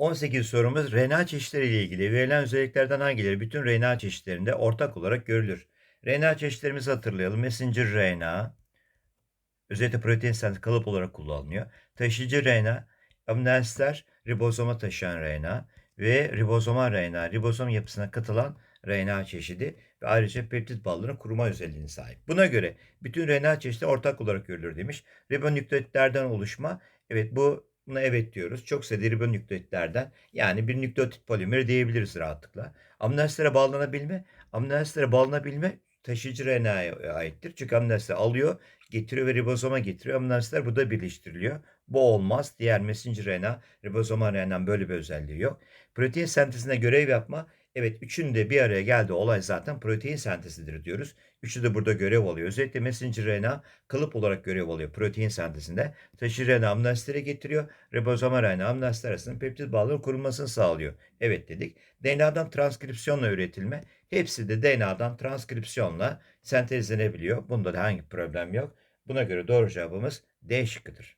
18 sorumuz RNA çeşitleri ile ilgili verilen özelliklerden hangileri bütün RNA çeşitlerinde ortak olarak görülür? RNA çeşitlerimizi hatırlayalım. Messenger RNA, özellikle protein sentez kalıp olarak kullanılıyor. Taşıyıcı RNA, amino asitler ribozoma taşıyan RNA ve ribozomal RNA, ribozom yapısına katılan RNA çeşidi ve ayrıca peptit bağlarının kuruma özelliğine sahip. Buna göre bütün RNA çeşitleri ortak olarak görülür demiş. Ribonükleotitlerden oluşma, evet bu buna evet diyoruz. Çok sayıda ribonükleotitlerden yani bir nükleotit polimeri diyebiliriz rahatlıkla. Amino bağlanabilme, amino bağlanabilme taşıyıcı RNA'ya aittir. Çünkü amino alıyor, getiriyor ve ribozoma getiriyor. Amino asitler burada birleştiriliyor. Bu olmaz. Diğer messenger RNA, ribozomal RNA'nın böyle bir özelliği yok. Protein sentezine görev yapma, Evet, üçünün de bir araya geldiği olay zaten protein sentezidir diyoruz. Üçü de burada görev alıyor. Özellikle messenger RNA kalıp olarak görev alıyor protein sentezinde. Taşıyıcı RNA amino asitleri getiriyor. Ribozomal RNA amino asitler arasında peptit bağlarının kurulmasını sağlıyor. Evet dedik. DNA'dan transkripsiyonla üretilme. Hepsi de DNA'dan transkripsiyonla sentezlenebiliyor. Bunda da hangi problem yok. Buna göre doğru cevabımız D şıkkıdır.